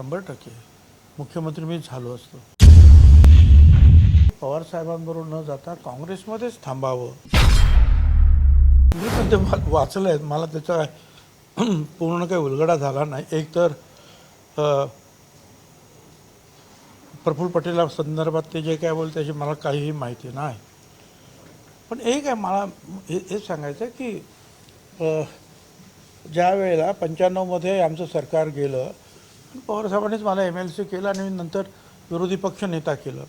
शंभर टक्के. मुख्यमंत्री मी झालो असतो. पवार साहेबांबरोबर न जाता काँग्रेसमध्येच थांबावं. मी पण ते वा- वाचलंय. मला त्याचा पूर्ण काही उलगडा झाला नाही. एक तर प्रफुल्ल पटेला संदर्भात ते जे काय बोलते त्याची मला काहीही माहिती नाही. पण एक आहे मला हे हेच सांगायचं आहे की ज्या वेळेला पंच्याण्णवमध्ये आमचं सरकार गेलं पवारसाहेबांनीच मला एम एल सी केलं आणि मी नंतर विरोधी पक्ष नेता केलं.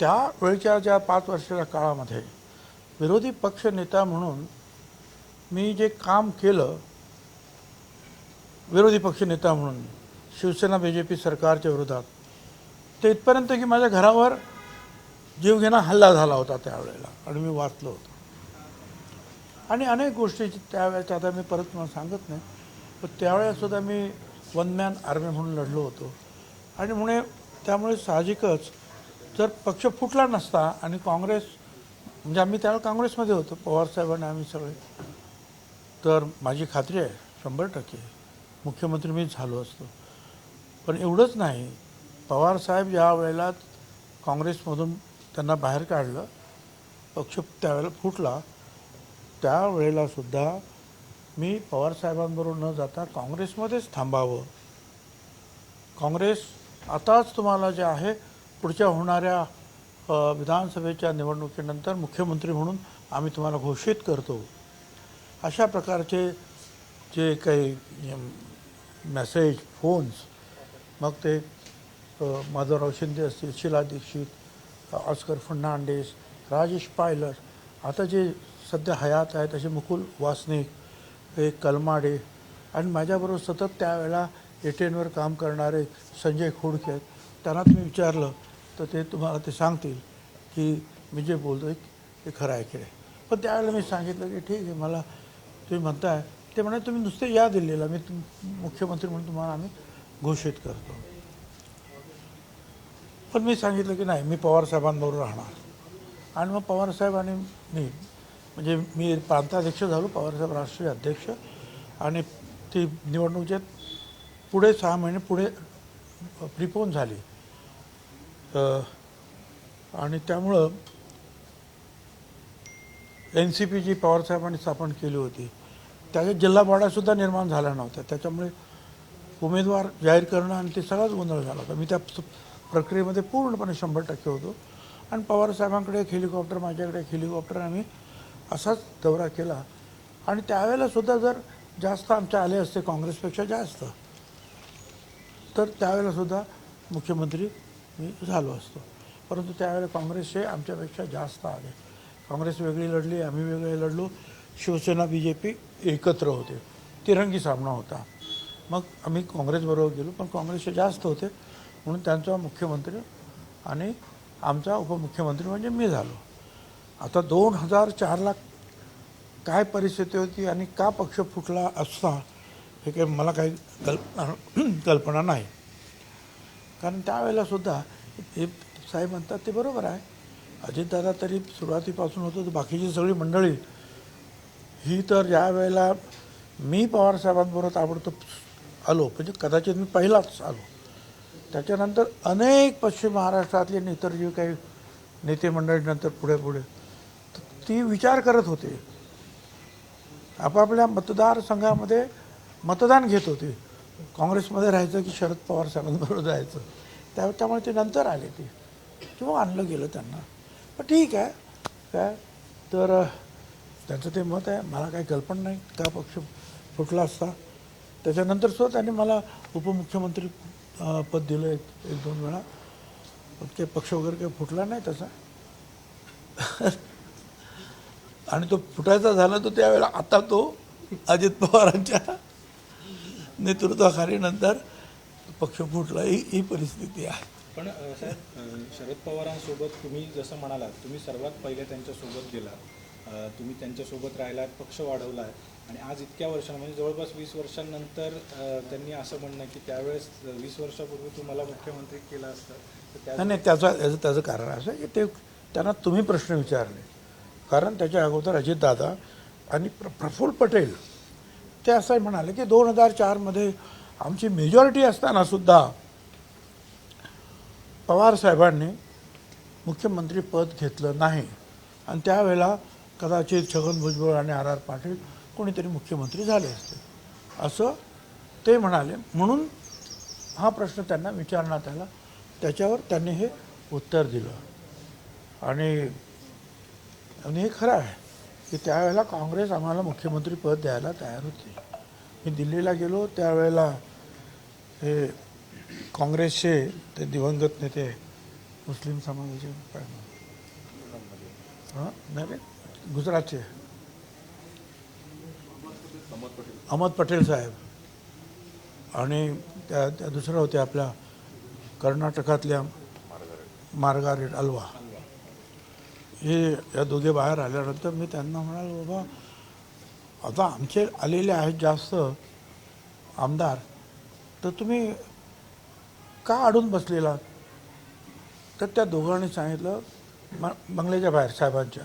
त्यावेळच्या ज्या पाच वर्षाच्या काळामध्ये विरोधी पक्ष नेता म्हणून मी जे काम केलं विरोधी पक्ष नेता म्हणून शिवसेना बी जे पी सरकारच्या विरोधात ते इथपर्यंत की माझ्या घरावर जीवघेणा हल्ला झाला होता त्यावेळेला आणि मी वाचलो होतो. आणि अनेक गोष्टी त्यावेळेच्या आता मी परत तुम्हाला सांगत नाही पण त्यावेळेसुद्धा मी वन मॅन आर्मी म्हणून लढलो होतो. आणि म्हणे त्यामुळे साहजिकच जर पक्ष फुटला नसता आणि काँग्रेस म्हणजे आम्ही त्यावेळेला काँग्रेसमध्ये होतो पवारसाहेब आणि आम्ही सगळे. तर माझी खात्री आहे शंभर टक्के मुख्यमंत्री मी झालो असतो. पण एवढंच नाही पवारसाहेब ज्या वेळेला काँग्रेसमधून त्यांना बाहेर काढलं पक्ष त्यावेळेला फुटला. त्यावेळेला सुद्धा मी पवारसाहेबांबरोबर न जाता काँग्रेसमध्येच थांबावं. काँग्रेस आताच तुम्हाला जे आहे पुढच्या होणाऱ्या विधानसभेच्या निवडणुकीनंतर मुख्यमंत्री म्हणून आम्ही तुम्हाला घोषित करतो. अशा प्रकारचे जे काही मेसेज फोन्स मग ते माधवराव शिंदे असतील शिला दीक्षित ऑस्कर फर्नांडिस राजेश पायलट आता जे सध्या हयात आहेत असे मुकुल वासनिक हे कलमाडे. आणि माझ्याबरोबर सतत त्यावेळेला एटेनवर काम करणारे संजय खोडके आहेत. त्यांना तुम्ही विचारलं तर ते तुम्हाला ते सांगतील की मी जे बोलतो ते खरं आहे की नाही. पण त्यावेळेला मी सांगितलं की ठीक आहे मला तुम्ही म्हणताय. ते म्हणे तुम्ही नुसते या दिल्लीला मी तुम मुख्यमंत्री म्हणून तुम्हाला आम्ही घोषित करतो. पण मी सांगितलं की नाही मी पवारसाहेबांबरोबर राहणार. आणि मग पवारसाहेब आणि मी म्हणजे मी प्रांताध्यक्ष झालो पवारसाहेब राष्ट्रीय अध्यक्ष. आणि ती निवडणुकीत पुढे सहा महिने पुढे प्रिपोन झाली. आणि त्यामुळं एन सी पी जी पवारसाहेबांनी स्थापन केली होती. त्याच्यात जिल्हा निर्माण झाला नव्हता त्याच्यामुळे उमेदवार जाहीर करणं आणि ते सगळाच गोंधळ झाला होता. मी त्या प्रक्रियेमध्ये पूर्णपणे शंभर टक्के होतो. आणि पवारसाहेबांकडे एक हेलिकॉप्टर माझ्याकडे एक हेलिकॉप्टर आम्ही असाच दौरा केला. आणि त्यावेळेलासुद्धा जर जास्त आमचे आले असते काँग्रेसपेक्षा जास्त तर त्यावेळेलासुद्धा मुख्यमंत्री मी झालो असतो. परंतु त्यावेळेला काँग्रेसचे आमच्यापेक्षा जास्त आले. काँग्रेस वेगळी लढली आम्ही वेगळे लढलो. शिवसेना बी जे पी एकत्र होते. तिरंगी सामना होता. मग आम्ही काँग्रेसबरोबर गेलो पण काँग्रेसचे जास्त होते. म्हणून त्यांचा मुख्यमंत्री आणि आमचा उपमुख्यमंत्री म्हणजे मी झालो. आता दोन हजार चारला काय परिस्थिती होती आणि का पक्ष फुटला असता हे काही मला काही कल्पना कल्पना नाही. कारण त्यावेळेलासुद्धा हे साहेब म्हणतात ते बरोबर आहे. अजितदादा तरी सुरुवातीपासून होतो तर बाकीची सगळी मंडळी. ही तर ज्या वेळेला मी पवारसाहेबांबरोबर ताबडतोब आलो म्हणजे कदाचित मी पहिलाच आलो. त्याच्यानंतर अनेक पश्चिम महाराष्ट्रातले इतर जे काही नेते मंडळीनंतर पुढे पुढे ती विचार करत होते. आपापल्या मतदारसंघामध्ये मतदान घेत होते. काँग्रेसमध्ये राहायचं की शरद पवार साहेबांबरोबर जायचं. त्या त्यामुळे ते नंतर आले ते. किंवा आणलं गेलं त्यांना. पण ठीक आहे. काय? तर त्यांचं ते मत आहे. मला काही कल्पना नाही. का पक्ष फुटला असता? त्याच्यानंतर सुद्धा त्यांनी मला उपमुख्यमंत्री पद दिलं एक एक दोन वेळा. पण ते पक्ष वगैरे काही फुटला नाही तसा. आणि तो फुटायचा झाला तो त्यावेळेला आता तो अजित पवारांच्या नेतृत्वाखाली नंतर पक्ष फुटला. ही ही परिस्थिती आहे. पण साहेब शरद पवारांसोबत तुम्ही जसं म्हणालात तुम्ही सर्वात पहिले त्यांच्यासोबत गेलात. अ, तुम्ही त्यांच्यासोबत राहिलात पक्ष वाढवला आहे आणि आज इतक्या वर्षां म्हणजे जवळपास वीस वर्षांनंतर त्यांनी असं म्हणणं की त्यावेळेस वीस वर्षापूर्वी तुम्हाला मुख्यमंत्री केलं असतं नाही त्याचा याचं त्याचं कारण असं आहे की ते त्यांना तुम्ही प्रश्न विचारले. कारण त्याच्या अगोदर अजितदादा आणि प्र प्रफुल्ल पटेल ते असं म्हणाले की दोन हजार चारमध्ये आमची मेजॉरिटी असतानासुद्धा पवारसाहेबांनी पवार साहेबांनी मुख्यमंत्री पद घेतलं नाही. आणि त्यावेळेला कदाचित छगन भुजबळ आणि आर आर पाटील कोणीतरी मुख्यमंत्री झाले असते असं ते म्हणाले. म्हणून हा प्रश्न त्यांना विचारण्यात आला. त्याच्यावर त्यांनी हे उत्तर दिलं. आणि आणि हे खरं आहे की त्यावेळेला काँग्रेस आम्हाला मुख्यमंत्री पद द्यायला तयार होती. मी दिल्लीला गेलो त्यावेळेला हे काँग्रेसचे ते दिवंगत नेते मुस्लिम समाजाचे काय हां? नाही रे गुजरातचे. अहमद पटेल साहेब. आणि त्या त्या दुसऱ्या होत्या आपल्या कर्नाटकातल्या मार्गारेट अल्वा. हे या दोघे बाहेर आल्यानंतर मी त्यांना म्हणालो बाबा आता आमचे आलेले आहेत जास्त आमदार तर तुम्ही का अडून बसलेला तर त्या दोघांनी सांगितलं म बंगल्याच्या बाहेर साहेबांच्या.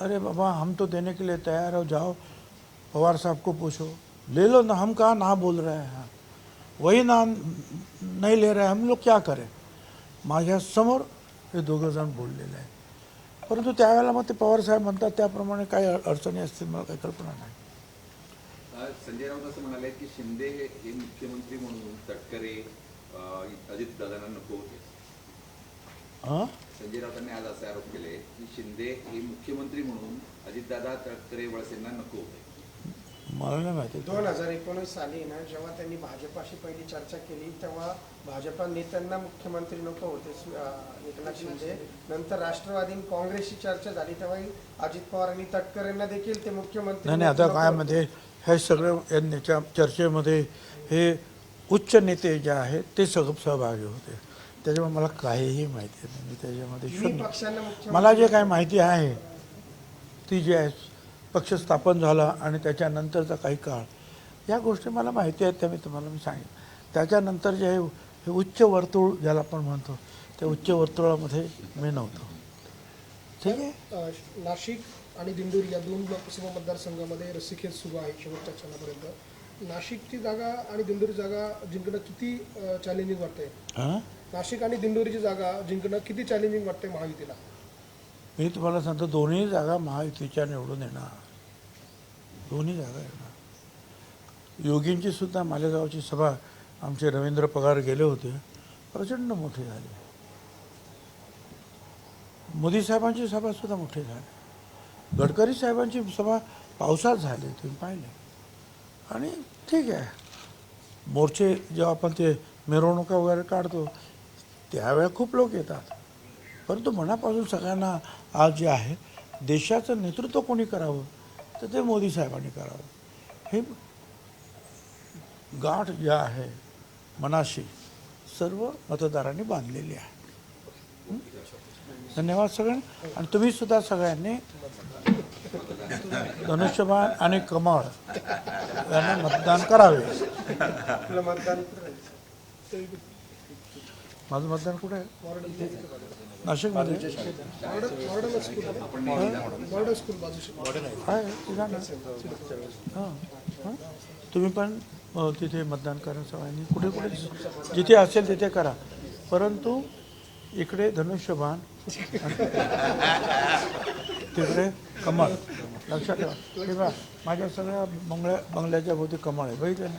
अरे बाबा हम तो देने के लिए तैयार हो जाओ पवार साहब को पूछो. ले लो ना हम कहाँ ना बोल रहे हैं? वही ना नहीं ले रहे हम लोग क्या करें? माझ्यासमोर हे दोघं जण बोललेले आहे परंतु त्यावेळेला मग ते पवार साहेब म्हणतात त्याप्रमाणे काही अडचणी असतील मला काही कल्पना नाही. संजय राऊत असं म्हणाले की शिंदे हे मुख्यमंत्री म्हणून तटकरे अजित दादांना नको होते. हां? संजय राऊतांनी आज असे आरोप केले की शिंदे हे मुख्यमंत्री म्हणून अजितदादा तटकरे वळसेंना नको होते. मला नाही माहिती दोन हजार एकोणीस साली ना जेव्हा त्यांनी भाजपाशी पहिली चर्चा केली तेव्हा भाजपा नेत्यांना मुख्यमंत्री नको होते एकनाथ शिंदे. नंतर राष्ट्रवादी काँग्रेसची चर्चा झाली तेव्हाही अजित पवार आणि तटकरेंना देखील ते मुख्यमंत्री नाही नाही आता काय. मध्ये हे सगळं यांच्या चर्चेमध्ये हे उच्च नेते जे आहेत ते सग सहभागी होते. त्याच्यामुळे मला काहीही माहिती नाही. त्याच्यामध्ये मला जे काय माहिती आहे ती जी आहे पक्ष स्थापन झाला आणि त्याच्यानंतरचा काही काळ. या गोष्टी मला माहिती आहेत त्या मी तुम्हाला मी सांगेन. त्याच्यानंतर जे हे हे उच्च वर्तुळ ज्याला आपण म्हणतो त्या उच्च वर्तुळामध्ये मी नव्हतो. ठीक आहे? नाशिक आणि दिंडोरी या दोन लोकसभा मतदारसंघामध्ये रस्सीखेच सुरू आहे शेवटच्या क्षणापर्यंत. नाशिकची जागा आणि दिंडोरी जागा जिंकणं किती चॅलेंजिंग वाटतंय? नाशिक आणि दिंडोरीची जागा जिंकणं किती चॅलेंजिंग वाटतंय महायुतीला? मी तुम्हाला सांगतो दोन्ही जागा महायुतीच्या निवडून येणार. दोन्ही जागा येणार. योगींची सुद्धा मालेगावची सभा आमचे रवींद्र पगार गेले होते. प्रचंड मोठी झाली. मोदी साहेबांची सभा सुद्धा मोठी झाली. गडकरी साहेबांची सभा पावसात झाली तुम्ही पाहिले. आणि ठीक आहे. मोर्चे जेव्हा आपण ते मिरवणुका वगैरे काढतो त्यावेळेला खूप लोक येतात. परंतु मनापासून सगळ्यांना आज जे आहे देशाचं नेतृत्व कोणी करावं? तर ते मोदी साहेबांनी करावं. हे गाठ जे आहे मनाशी सर्व मतदारांनी बांधलेली आहे? धन्यवाद सगळ्यांना. आणि तुम्ही सुद्धा सगळ्यांनी धनुष्यबाण आणि कमळ यांना मतदान करावे. माझं मतदान कुठे आहे. नाशिकमध्ये? हां? हां तुम्ही पण तिथे मतदान करा सगळ्यांनी. कुठे कुठे जिथे असेल तिथे करा. परंतु इकडे धनुष्यबाण. तिकडे कमळ. लक्षात ठेवा. माझ्या सगळ्या बंगल्या बंगल्याच्या भोवती कमळ आहे. बघितलं ना?